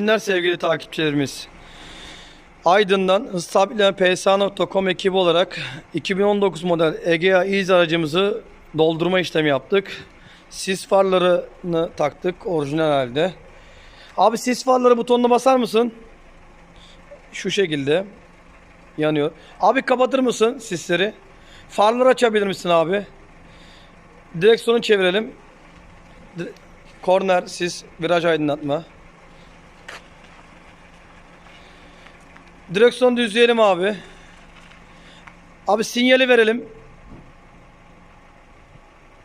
günler sevgili takipçilerimiz. Aydın'dan hız sabitleme psa.com ekibi olarak 2019 model Egea Ease aracımızı doldurma işlemi yaptık. Sis farlarını taktık orijinal halde. Abi sis farları butonuna basar mısın? Şu şekilde yanıyor. Abi kapatır mısın sisleri? Farları açabilir misin abi? Direksiyonu çevirelim. Korner, sis, viraj aydınlatma. Direksiyonu düzleyelim abi. Abi sinyali verelim.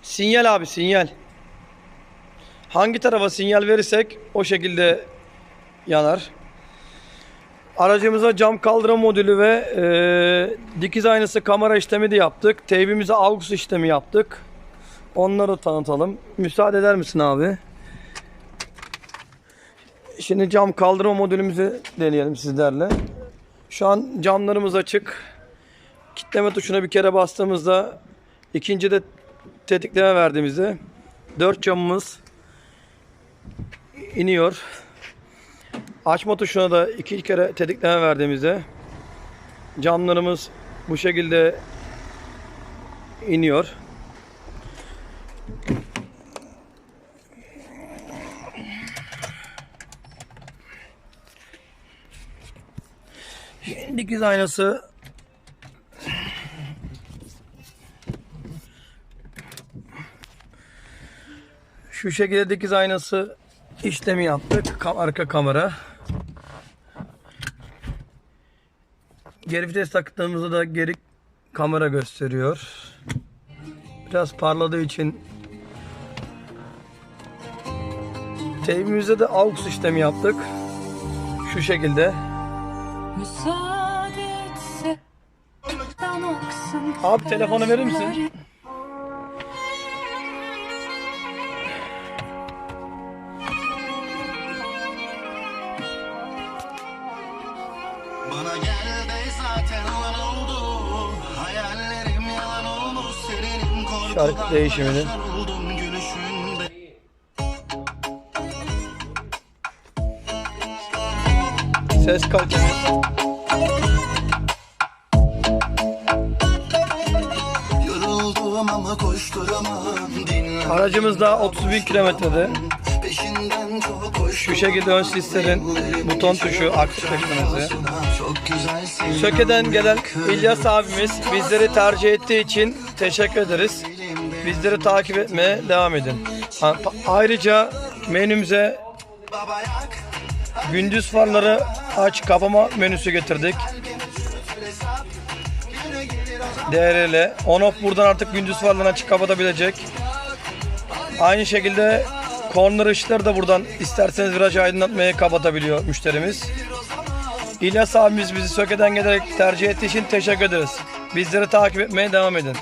Sinyal abi sinyal. Hangi tarafa sinyal verirsek o şekilde yanar. Aracımıza cam kaldırma modülü ve e, dikiz aynası kamera işlemi de yaptık. Teybimize algus işlemi yaptık. Onları tanıtalım. Müsaade eder misin abi? Şimdi cam kaldırma modülümüzü deneyelim sizlerle. Şu an camlarımız açık. Kitleme tuşuna bir kere bastığımızda ikinci de tetikleme verdiğimizde dört camımız iniyor. Açma tuşuna da iki kere tetikleme verdiğimizde camlarımız bu şekilde iniyor. Dikiz aynası şu şekilde dikiz aynası işlemi yaptık. Arka kamera. Geri vites taktığımızda da geri kamera gösteriyor. Biraz parladığı için teybimizde de aux işlemi yaptık. Şu şekilde. Müsaade etse Abi telefonu verir misin? Bana gel de zaten olan oldu Hayallerim yalan olmuş Senin korkudan Şarkı değişimini. Ses kalitesi. Yoruldum ama koşturamam Aracımız da 30 bin kilometrede. Şu şekilde ön sislerin buton tuşu aktif eklemesi. Çok güzelsin Söke'den gelen İlyas abimiz bizleri tercih ettiği için teşekkür ederiz. Bizleri takip etmeye devam edin. Ayrıca menümüze gündüz farları aç kapama menüsü getirdik. DRL. On off buradan artık gündüz farlarını açık kapatabilecek. Aynı şekilde korner ışıkları da buradan isterseniz viraj aydınlatmayı kapatabiliyor müşterimiz. İlyas abimiz bizi Söke'den gelerek tercih ettiği için teşekkür ederiz. Bizleri takip etmeye devam edin.